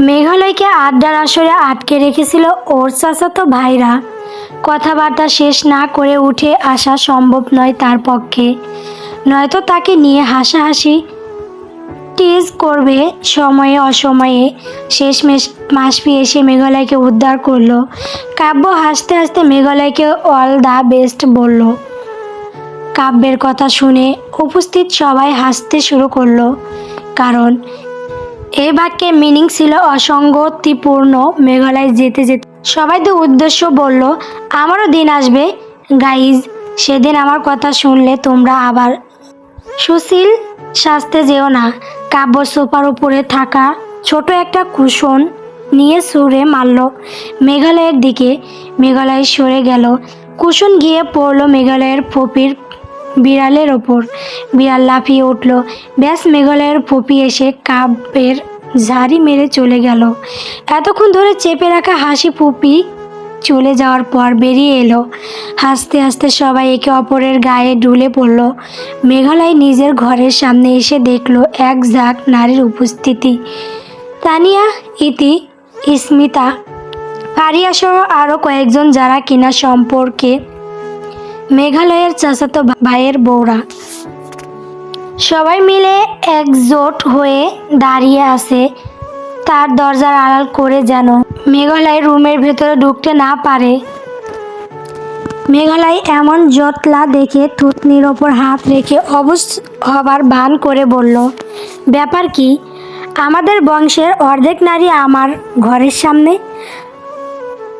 মেঘালয়কে আড্ডার আসরে আটকে রেখেছিল ওর চাচাতো ভাইরা। কথাবার্তা শেষ না করে উঠে আসা সম্ভব নয় তার পক্ষে। নয়তো তাকে নিয়ে হাসাহাসি টিজ করবে সময়ে অসময়ে। শেষমেশ মাসপি এসে মেঘালয়কে উদ্ধার করল। কাব্য হাসতে হাসতে মেঘালয়কে অল দ্য বেস্ট বলল। কাব্যের কথা শুনে উপস্থিত সবাই হাসতে শুরু করল। কারণ এই বাক্যের মিনিং ছিল অসঙ্গতিপূর্ণ, মেঘালয় যেতে যেতে। সবাই তো উদ্দেশ্য বলল, আমারও দিন আসবে। গাইজ সেদিন আমার কথা শুনলে তোমরা আবার সুশীল, সাজতে যেও না। কাব্য সোফার উপরে থাকা ছোট একটা কুশন নিয়ে সুরে মারল মেঘালয়ের দিকে। মেঘালয় সরে গেল। কুশন গিয়ে পড়ল মেঘালয়ের ফপির বিড়ালের ওপর। বিড়াল লাফিয়ে উঠল। ব্যাস মেঘালয়ের ফপি এসে কাব্যের ঝাড়ি মেরে চলে গেল। এতক্ষণ ধরে চেপে রাখা হাসি ফুপি চলে যাওয়ার পর বেরিয়ে এলো। হাসতে হাসতে সবাই একে অপরের গায়ে ঢুলে পড়ল। মেঘালয় নিজের ঘরের সামনে এসে দেখল এক ঝাঁক নারীর উপস্থিতি। তানিয়া, ইতি স্মিতা ফারিয়া সহ আরও কয়েকজন যারা কিনা সম্পর্কে মেঘালয়ের চাচাতো ভাইয়ের বউরা। সবাই মিলে একজোট হয়ে দাঁড়িয়ে আছে। তার দরজার আড়াল করে যেন মেঘালয় রুমের ভেতরে ঢুকতে না পারে। মেঘালয় এমন জটলা দেখে থুতনির ওপর হাত রেখে অবশ হবার ভান করে বলল, ব্যাপার কি? আমাদের বংশের অর্ধেক নারী আমার ঘরের সামনে।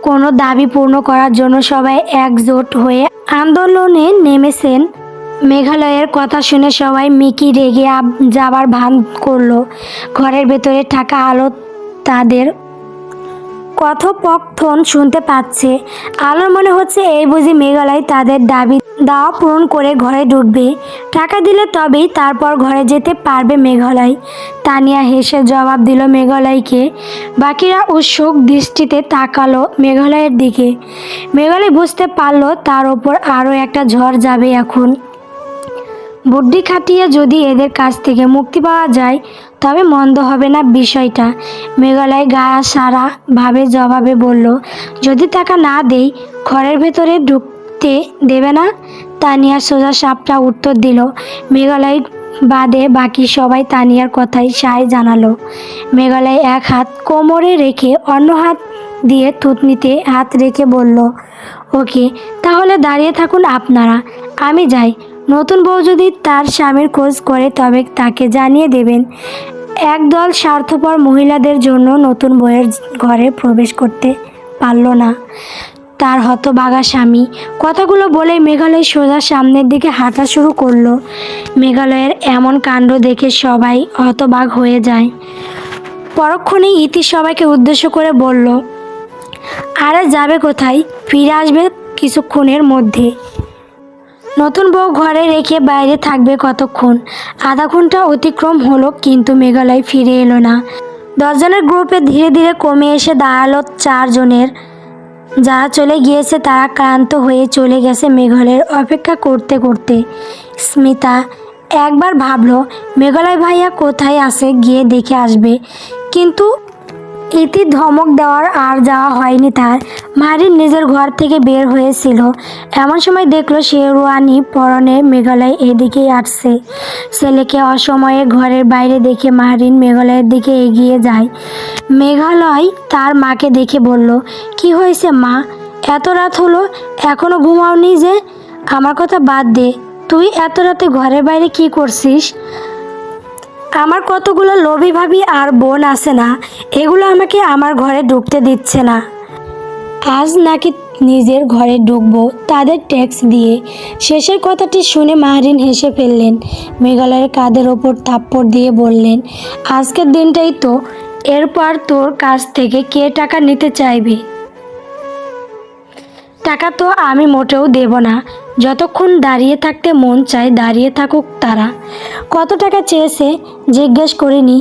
কোনো দাবি পূর্ণ করার জন্য সবাই একজোট হয়ে আন্দোলনে নেমেছেন। মেঘালয়ের কথা শুনে সবাই মিকি রেগে যাবার ভান করল। ঘরের ভেতরে থাকা আলো তাদের কথোপকথন শুনতে পাচ্ছে। আলোর মনে হচ্ছে এই বুঝি মেঘালয় তাদের দাবি দাওয়া পূরণ করে ঘরে ঢুকবে। টাকা দিলে তবেই তারপর ঘরে যেতে পারবে মেঘালয়। তানিয়া হেসে জবাব দিল মেঘালয়কে। বাকিরা ও উৎসুক দৃষ্টিতে তাকালো মেঘালয়ের দিকে। মেঘালয় বুঝতে পারল তার ওপর আরও একটা ঝড় যাবে এখন। বুদ্ধি খাটিয়ে যদি এদের কাছ থেকে মুক্তি পাওয়া যায়, তবে মন্দ হবে না বিষয়টা। মেঘালয় গা সারা ভাবে জবাবে বলল, যদি টাকা না দেই, ঘরের ভেতরে ঢুকতে দেবে না? তানিয়ার সোজা সাপটা উত্তর দিল। মেঘালয় বাদে বাকি সবাই তানিয়ার কথাই সায় জানালো। মেঘালয় এক হাত কোমরে রেখে অন্য হাত দিয়ে থুতনিতে হাত রেখে বলল, ওকে, তাহলে দাঁড়িয়ে থাকুন আপনারা। আমি যাই। নতুন বউ যদি তার স্বামীর খোঁজ করে তবে তাকে জানিয়ে দেবেন। একদল স্বার্থপর মহিলাদের জন্য নতুন বউয়ের ঘরে প্রবেশ করতে পারল না। তার হতবাগা স্বামী। কথাগুলো বলে মেঘালয় সোজা সামনের দিকে হাঁটা শুরু করল। মেঘালয়ের এমন কাণ্ড দেখে সবাই হতবাগ হয়ে যায়। পরক্ষণেই ইতি সবাইকে উদ্দেশ্য করে বলল, আরে যাবে কোথায়? ফিরে আসবে কিছুক্ষণের মধ্যে। নতুন বউ ঘরে রেখে বাইরে থাকবে কতক্ষণ? আধা ঘণ্টা অতিক্রম হলো কিন্তু মেঘালয় ফিরে এলো না। দশজনের গ্রুপে ধীরে ধীরে কমে এসে দাঁড়াল চারজনের। যারা চলে গিয়েছে, তারা ক্লান্ত হয়ে চলে গেছে মেঘলের অপেক্ষা করতে করতে। স্মিতা একবার ভাবলো, মেঘালয় ভাইয়া কোথায় আছে গিয়ে দেখে আসবে। কিন্তু ইতি ধমক দেওয়ার আর যাওয়া হয়নি তার। মারিন নিজের ঘর থেকে বের হয়েছিল। এমন সময় দেখল শেরওয়ানি পরনে মেঘালয় এদিকেই আসছে। ছেলেকে অসময়ে ঘরের বাইরে দেখে মারিন মেঘালয়ের দিকে এগিয়ে যায়। মেঘালয় তার মাকে দেখে বলল, কি হয়েছে মা? এত রাত হলো, এখনও ঘুমাওনি যে? আমার কথা বাদ দে। তুই এত রাতে ঘরের বাইরে কি করছিস? আমার কতগুলো লোভী ভাবি আর বোন আছে না, এগুলো আমাকে আমার ঘরে ঢুকতে দিচ্ছে না। আজ নাকি নিজের ঘরে ঢুকবো, তাদের ট্যাক্স দিয়ে। শেষের কথাটি শুনে মাহরিন হেসে ফেললেন, মেঘালয়ের কাঁধের ওপর থাপ্পড় দিয়ে বললেন, আজকের দিনটাই তো, এরপর তোর কাছ থেকে কে টাকা নিতে চাইবে? টাকা তো আমি মোটেও দেব না। যতক্ষণ দাঁড়িয়ে থাকতে মন চায়, দাঁড়িয়ে থাকুক তারা। কত টাকা চেয়েছে জিজ্ঞেস করিনি,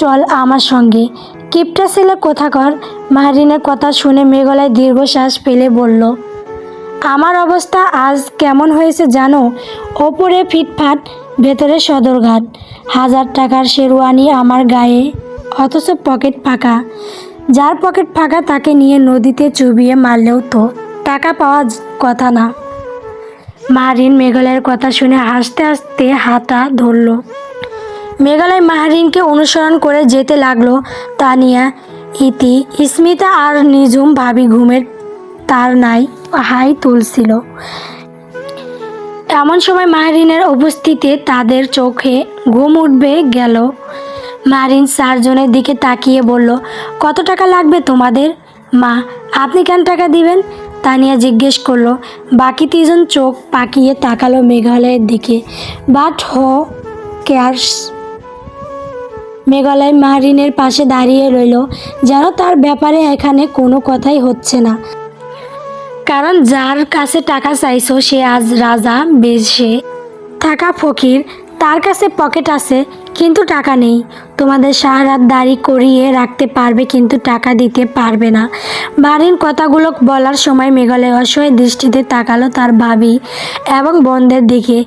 চল আমার সঙ্গে। কিপটা ছেলে কোথাকর? মাহরিনের কথা শুনে মেঘলায় দীর্ঘশ্বাস ফেলে বলল, আমার অবস্থা আজ কেমন হয়েছে জানো? ওপরে ফিটফাট, ভেতরে সদরঘাট। হাজার টাকার শেরওয়ানি আমার গায়ে, অথচ পকেট ফাঁকা। যার পকেট ফাঁকা তাকে নিয়ে নদীতে চুবিয়ে মারলেও তো। টাকা পাওয়া কথা না। মারিন মেঘালয়ের কথা শুনে হাসতে হাসতে হাতা ধরলো। মেঘালয় মাহারিনকে অনুসরণ করে যেতে লাগল তানিয়া, ইতি, স্মিতা আর নিজুম ভাবি ঘুমের তার নাই, হাই তুলছিল। এমন সময় মাহরিনের উপস্থিতিতে তাদের চোখে ঘুম উঠবে গেল। মারিন চারজনের দিকে তাকিয়ে বলল, কত টাকা লাগবে তোমাদের? মা, আপনি কেন টাকা দিবেন? তানিয়া জিজ্ঞেস করল, বাকি তিনজন চোখ পাকিয়ে তাকালো মেঘালয়ের দিকে। বাট হো, কেয়ার্স। মেঘালয় মাহরিনের পাশে দাঁড়িয়ে রইল, যেন তার ব্যাপারে এখানে কোনো কথাই হচ্ছে না। কারণ যার কাছে টাকা চাইছো, সে আজ রাজা, বেশে টাকা ফকির, তার কাছে পকেট আছে কিন্তু টাকা নেই। তোমাদের সারারাত দাড়ি করিয়ে রাখতে পারবে কিন্তু টাকা দিতে পারবে না। বাড়ির কথাগুলো বলার সময় মেঘালয় অসহায় দৃষ্টিতে তাকালো তার ভাবি এবং বন্ধের দিকে।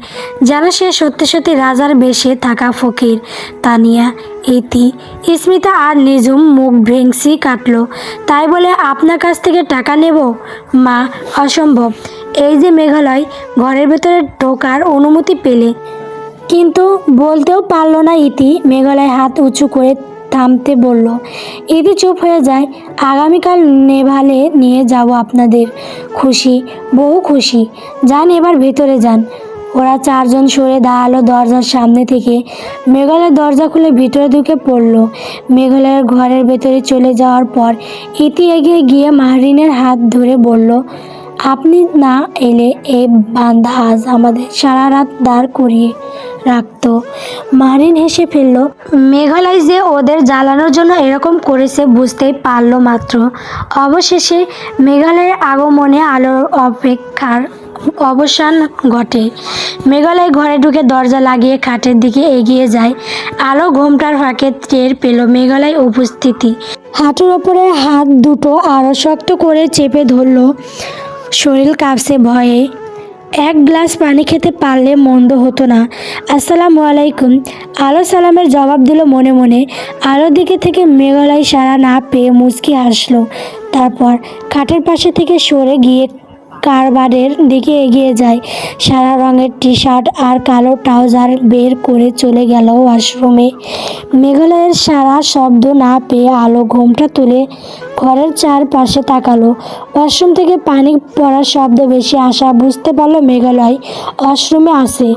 যেন সে সত্যি সত্যি রাজার বেশে থাকা ফকির। তানিয়া, ইতি, স্মিতা আর নিজুম মুখ ভেংসি কাটলো। তাই বলে আপনার কাছ থেকে টাকা নেব? মা, অসম্ভব। এই যে মেঘালয়, ঘরের ভেতরে ঢোকার অনুমতি পেলে। কিন্তু বলতেও পারল না ইতি। মেঘালয় হাত উঁচু করে থামতে বলল, ইতি চুপ হয়ে যায়, আগামীকাল নেভালে নিয়ে যাব আপনাদের। খুশি, বহু খুশি। যান এবার ভেতরে যান। ওরা চারজন সরে দাঁড়াল দরজার সামনে থেকে। মেঘালয়ের দরজা খুলে ভিতরে ঢুকে পড়ল। মেঘালয়ের ঘরের ভেতরে চলে যাওয়ার পর ইতি এগিয়ে গিয়ে মাহরিনের হাত ধরে বলল, আপনি না এলে এ বান্ধা আজ আমাদের সারা রাত দাঁড় করিয়ে রাখতো। মারিন হেসে ফেলল, মেঘালয় যে ওদের জ্বালানোর জন্য এরকম করেছে বুঝতেই পারল মাত্র। অবশেষে মেঘালয়ের আগমনে আলোর অপেক্ষার অবসান ঘটে। মেঘালয় ঘরে ঢুকে দরজা লাগিয়ে খাটের দিকে এগিয়ে যায়। আলো ঘোমটার ফাঁকে টের পেল মেঘালয় উপস্থিতি। হাঁটুর ওপরে হাত দুটো আরও শক্ত করে চেপে ধরলো। শরীর কাঁপছে ভয়ে। এক গ্লাস পানি খেতে পারলে মন্দ হতো না। আসসালামু আলাইকুম। আলো সালামের জবাব দিল মনে মনে। আলো দিকে থেকে মেঘালয় সারা না পেয়ে মুচকি আসলো তারপর খাটের পাশে থেকে সরে গিয়ে কারবারের দিকে এগিয়ে যায়। সারা রঙের টি শার্ট আর কালো ট্রাউজার বের করে চলে গেল ওয়াশরুমে। মেঘালয়ের সারা শব্দ না পেয়ে আলো ঘোমটা তুলে ঘরের চারপাশে তাকালো। ওয়াশরুম থেকে পানি পড়ার শব্দ বেশি আসা বুঝতে পারল মেঘালয় ওয়াশরুমে আসে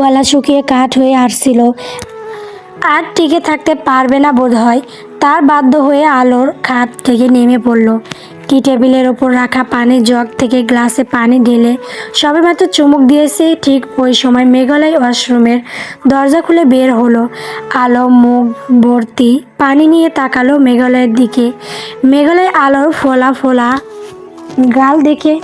গলা শুকিয়ে কাঠ হয়ে আসছিল। আর টিকে থাকতে পারবে না বোধ হয় তার বাধ্য হয়ে আলোর খাট থেকে নেমে পড়ল। টি টেবিলের ওপর রাখা পানির জগ থেকে গ্লাসে পানি ঢেলে সবেমাত্র চুমুক দিয়েছে, ঠিক ওই সময় মেঘালয় ওয়াশরুমের দরজা খুলে বের হলো। আলো, মুখ, ভর্তি পানি নিয়ে তাকালো মেঘালয়ের দিকে। মেঘালয় আলোর ফোলা ফোলা গাল দেখে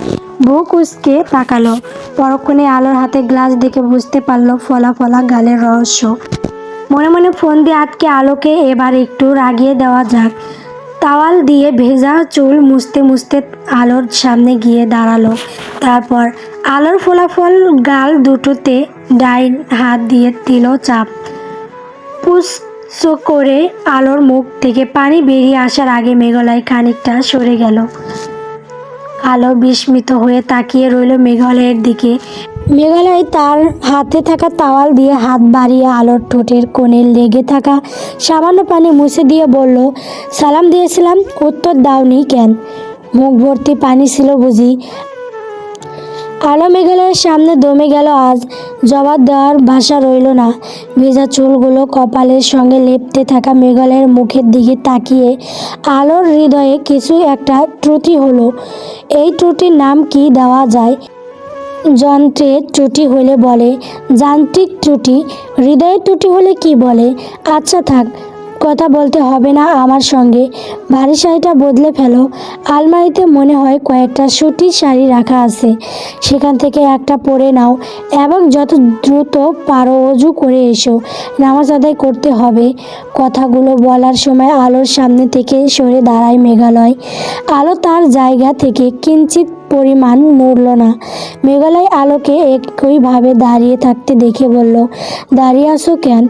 বুক উসকে তাকালো। পরক্ষণে আলোর হাতে গ্লাস দেখে বুঝতে পারল ফলা ফলা গালের রহস্য। মনে মনে ফোন দিয়ে আটকে আলোকে এবার একটু রাগিয়ে দেওয়া যাক। তাওয়াল দিয়ে ভেজা চুল মুছতে মুছতে আলোর সামনে গিয়ে দাঁড়াল। তারপর আলোর ফলাফল গাল দুটোতে ডাইন হাত দিয়ে দিল চাপ। পুস করে আলোর মুখ থেকে পানি বেরিয়ে আসার আগে মেঘালয় খানিকটা সরে গেল। আলো বিস্মিত হয়ে তাকিয়ে রইল মেঘালয়ের দিকে। মেঘালয় তার হাতে থাকা তাওয়াল দিয়ে হাত বাড়িয়ে আলোর ঠোঁটের কোণে লেগে থাকা সামান্য পানি মুছে দিয়ে বলল, সালাম দিয়েছিলাম, উত্তর দাওনি কেন? মুখ ভর্তি পানি ছিল বুঝি। আলো মেঘালয়ের সামনে দমে গেল, আজ জবাব দেওয়ার ভাষা রইল না। ভেজা চুলগুলো কপালের সঙ্গে লেপতে থাকা মেঘালয়ের মুখের দিকে তাকিয়ে আলোর হৃদয়ে কিছু একটা ত্রুটি হলো। এই ত্রুটির নাম কি দেওয়া যায়? যন্ত্রের ত্রুটি হলে বলে যান্ত্রিক ত্রুটি হৃদয়ের ত্রুটি হলে কি বলে? আচ্ছা থাক কথা বলতে হবে না আমার সঙ্গে। ভারী শাড়িটা বদলে ফেলো। আলমারিতে মনে হয় কয়েকটা সুতির শাড়ি রাখা আছে। সেখান থেকে একটা পরে নাও এবং যত দ্রুত পারো অজু করে এসো। নামাজ আদায় করতে হবে। কথাগুলো বলার সময় আলোর সামনে থেকে সরে দাঁড়ায় মেঘালয়। আলো তার জায়গা থেকে কিঞ্চিত পরিমাণ নড়ল না। মেঘালয় আলোকে একইভাবে দাঁড়িয়ে থাকতে দেখে বলল, দাঁড়িয়ে আসো কেন?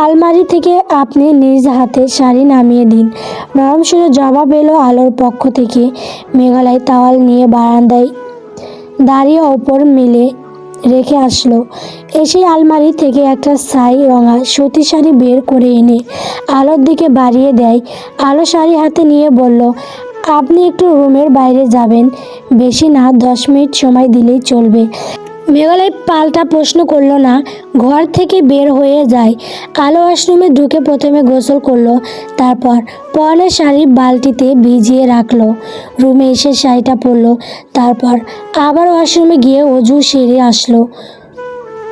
আলমারি থেকে আপনি নিজ হাতে শাড়ি নামিয়ে দিন। নরম সুরে জবাব এলো আলোর পক্ষ থেকে। মেঘালয় তাওয়াল নিয়ে বারান্দায় দাঁড়িয়ে ওপর মিলে রেখে আসলো। এসে আলমারি থেকে একটা ছাই রঙা সুতি শাড়ি বের করে এনে আলোর দিকে বাড়িয়ে দেয়। আলো শাড়ি হাতে নিয়ে বলল, আপনি একটু রুমের বাইরে যাবেন। বেশি না, দশ মিনিট সময় দিলেই চলবে। মেঘালয় পাল্টা প্রশ্ন করল না, ঘর থেকে বের হয়ে যায়। আলো ওয়াশরুমে ঢুকে প্রথমে গোসল করল, তারপর পরনের শাড়ি বালতিতে ভিজিয়ে রাখল। রুমে এসে শাড়িটা পরলো, তারপর আবার ওয়াশরুমে গিয়ে অজু সেরে আসলো।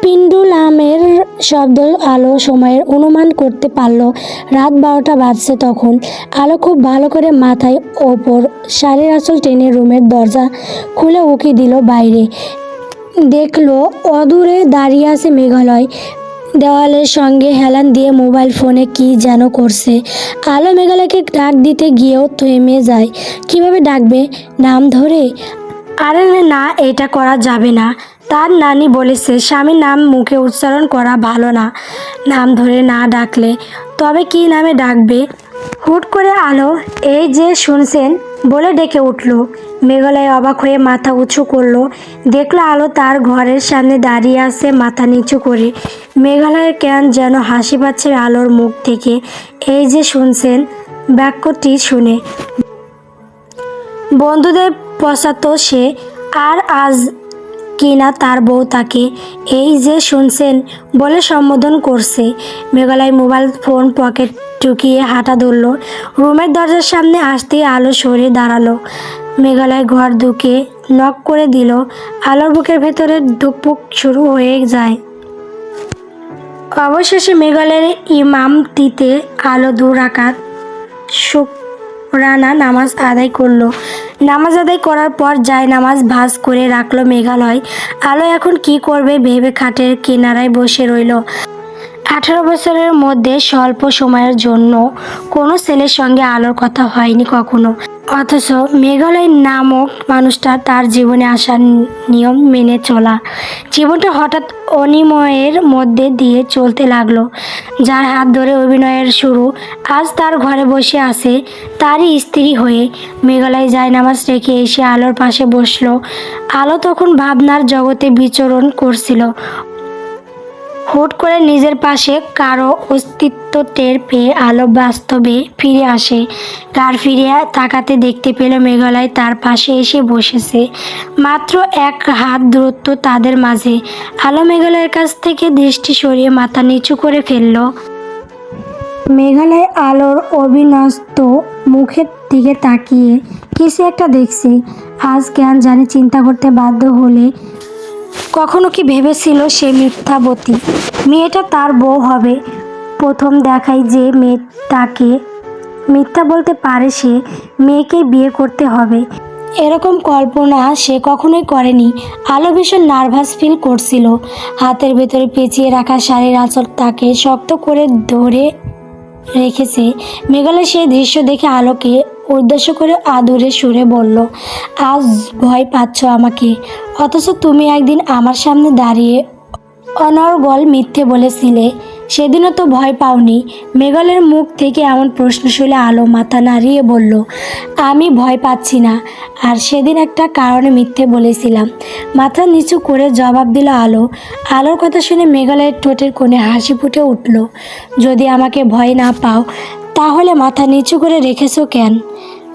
পিন্ডুলামের শব্দ আলো সময়ের অনুমান করতে পারল, রাত বারোটা বাজছে তখন। আলো খুব ভালো করে মাথায় ওপর, শাড়ির আসল টেনে রুমের দরজা খুলে উঁকি দিল বাইরে। দেখল, অদূরে দাঁড়িয়ে আছে মেঘালয়। দেওয়ালের সঙ্গে হেলান দিয়ে মোবাইল ফোনে কি যেন করছে। আলো মেঘালয়কে ডাক দিতে গিয়েও থেমে যায়। কীভাবে ডাকবে? নাম ধরে? আরে না এটা করা যাবে না। তার নানি বলেছে, স্বামীর নাম মুখে উচ্চারণ করা ভালো না। নাম ধরে না ডাকলে, তবে কি নামে ডাকবে? হুট করে আলো এই যে শুনছেন বলে ডেকে উঠল। মেঘালয় অবাক হয়ে মাথা উঁচু করল। দেখল আলো তার ঘরের সামনে দাঁড়িয়ে আছে মাথা নিচু করে। মেঘালয়ের কেন যেন হাসি পাচ্ছে আলোর মুখ থেকে। এই যে শুনছেন বাক্যটি শুনে। বন্ধুদের পশ্চাৎ সে আর আজ কিনা তার বউ তাকে এই যে শুনছেন বলে সম্বোধন করছে। মেঘালয় মোবাইল ফোন পকেট ঢুকিয়ে হাঁটা ধরল। রুমের দরজার সামনে আসতেই আলো সরে দাঁড়াল। মেঘালয় ঘর ঢুকে নক করে দিল। আলোর বুকের ভেতরে ধুকপুক শুরু হয়ে যায়। অবশেষে মেঘালয়ের ইমামতিতে আলো দু রাকাত শুকরানা নামাজ আদায় করল। নামাজ আদায় করার পর যায় নামাজ ভাস করে রাখল মেঘালয়। আলো এখন কি করবে ভেবে খাটের কিনারায় বসে রইল। আঠারো বছরের মধ্যে স্বল্প সময়ের জন্য কোনো ছেলের সঙ্গে আলোর কথা হয়নি কখনো। অথচ মেঘালয় নামক মানুষটা তার জীবনে আসার নিয়ম মেনে চলা। জীবনটা হঠাৎ অনিময়ের মধ্যে দিয়ে চলতে লাগল। যার হাত ধরে অভিনয়ের শুরু, আজ তার ঘরে বসে আছে তারই স্ত্রী হয়ে। মেঘালয় যায় নামাজ রেখে এসে আলোর পাশে বসল। আলো তখন ভাবনার জগতে বিচরণ করছিল। হুট করে নিজের পাশে কারও অস্তিত্ব টের পেয়ে আলো বাস্তবে ফিরে আসে। কার ফিরে তাকাতে দেখতে পেল মেঘালয় তার পাশে এসে বসেছে। মাত্র এক হাত দূরত্ব তাদের মাঝে। আলো মেঘালয়ের কাছ থেকে দৃষ্টি সরিয়ে মাথা নিচু করে ফেলল। মেঘালয় আলোর অবিনস্ত মুখের দিকে তাকিয়ে কিছু একটা দেখছে? আজ জ্ঞান জানি চিন্তা করতে বাধ্য হলে কখনো কি ভেবেছিল সে মিথ্যাবতী? মেয়েটা তার বউ হবে। প্রথম দেখাই যে মেয়ে তাকে মিথ্যা বলতে পারে সে মেয়েকে বিয়ে করতে হবে। এরকম কল্পনা সে কখনোই করেনি। আলো ভীষণ নার্ভাস ফিল করছিল। হাতের ভেতরে পেঁচিয়ে রাখা শাড়ির আঁচল তাকে শক্ত করে ধরে রেখেছে। মেঘালয় সেই দৃশ্য দেখে আলোকে উদ্দেশ্য করে আদুরে সুরে বলল, আজ ভয় পাচ্ছ আমাকে, অথচ তুমি একদিন আমার সামনে দাঁড়িয়ে অনর্গল মিথ্যে বলেছিলে। সেদিনও তো ভয় পাওনি। মেঘালয়ের মুখ থেকে এমন প্রশ্ন শুনে আলো মাথা নাড়িয়ে বলল, আমি ভয় পাচ্ছি না। আর সেদিন একটা কারণে মিথ্যে বলেছিলাম। মাথা নিচু করে জবাব দিল আলো। আলোর কথা শুনে মেঘালয়ের ঠোঁটের কোণে হাসি ফুটে উঠল, যদি আমাকে ভয় না পাও, তাহলে মাথা নিচু করে রেখেছো কেন?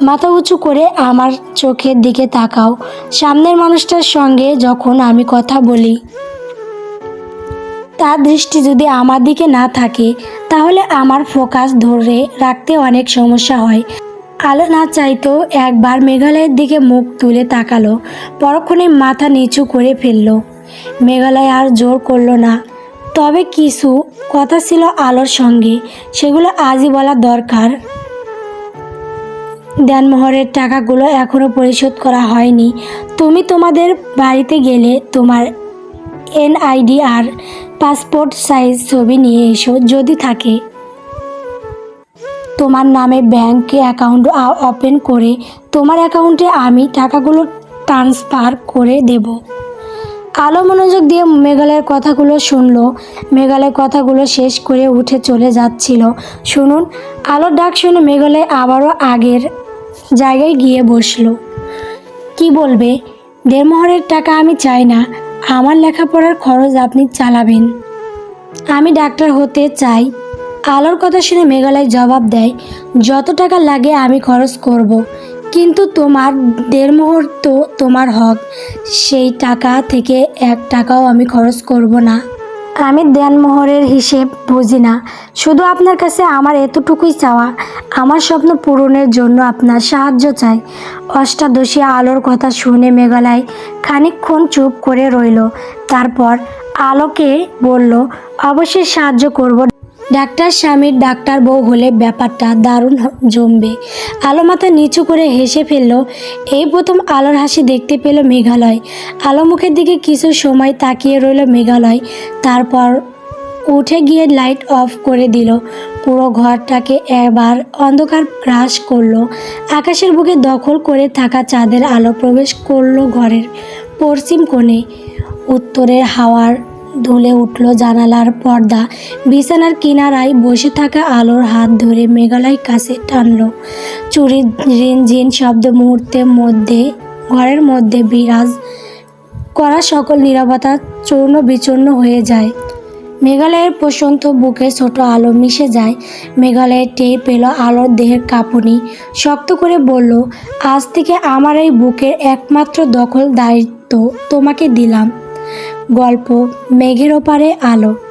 মাথা উঁচু করে আমার চোখের দিকে তাকাও। সামনের মানুষটার সঙ্গে যখন আমি কথা বলি, তার দৃষ্টি যদি আমার দিকে না থাকে, তাহলে আমার ফোকাস ধরে রাখতে অনেক সমস্যা হয়। আলো না চাইতেও একবার মেঘালয়ের দিকে মুখ তুলে তাকালো, পরক্ষণে মাথা নিচু করে ফেলল। মেঘালয় আর জোর করল না। তবে কিছু কথা ছিল আলোর সঙ্গে, সেগুলো আজই বলা দরকার। দেনমোহরের টাকাগুলো এখনও পরিশোধ করা হয়নি। তুমি তোমাদের বাড়িতে গেলে তোমার এনআইডি আর পাসপোর্ট সাইজ ছবি নিয়ে এসো, যদি থাকে। তোমার নামে ব্যাংক অ্যাকাউন্ট ওপেন করে তোমার অ্যাকাউন্টে আমি টাকাগুলো ট্রান্সফার করে দেব। কালো মনোযোগ দিয়ে মেঘালয়ের কথাগুলো শুনলো। মেঘালয়ের কথাগুলো শেষ করে উঠে চলে যাচ্ছিল। শুনুন আলোর ডাক শুনে মেঘালয় আবারও আগের জায়গায় গিয়ে বসল। কি বলবে? দেড়মোহরের টাকা আমি চাই না। আমার লেখাপড়ার খরচ আপনি চালাবেন। আমি ডাক্তার হতে চাই। আলোর কথা শুনে মেঘালয় জবাব দেয়, যত টাকা লাগে আমি খরচ করব। কিন্তু তোমার দেড় মুহূর্ত তোমার হক। সেই টাকা থেকে এক টাকাও আমি খরচ করব না। আমি দেনমোহরের হিসেব বুঝি না। শুধু আপনার কাছে আমার এতটুকুই চাওয়া। আমার স্বপ্ন পূরণের জন্য আপনার সাহায্য চাই। অষ্টাদশী আলোর কথা শুনে মেঘালয় খানিকক্ষণ চুপ করে রইল। তারপর আলোকে বলল, অবশ্যই সাহায্য করব। ডাক্তার স্বামীর ডাক্তার বউ হলে ব্যাপারটা দারুণ জমবে। আলো মাথা নিচু করে হেসে ফেলল, এই প্রথম আলোর হাসি দেখতে পেল মেঘালয়। আলো মুখের দিকে কিছু সময় তাকিয়ে রইল মেঘালয়। তারপর উঠে গিয়ে লাইট অফ করে দিল। পুরো ঘরটাকে এবার অন্ধকার গ্রাস করল। আকাশের বুকে দখল করে থাকা চাঁদের আলো প্রবেশ করল ঘরের পশ্চিম কোণে। উত্তরের হাওয়ার দুলে উঠল জানালার পর্দা। বিছানার কিনারায় বসে থাকা আলোর হাত ধরে মেঘালয় কাছে টানলো। চুরির রিনঝিন শব্দ মুহূর্তের মধ্যে, ঘরের মধ্যে বিরাজ করা সকল নিরাপত্তা চূর্ণ বিচূর্ণ হয়ে যায়। মেঘালয়ের প্রশান্ত বুকে ছোট আলো মিশে যায়। মেঘালয়ের টের পেল আলোর দেহের কাঁপুনি। শক্ত করে বলল, আজ থেকে আমার এই বুকের একমাত্র দখল দায়িত্ব তোমাকে দিলাম। গল্প মেঘের ওপারে আলো।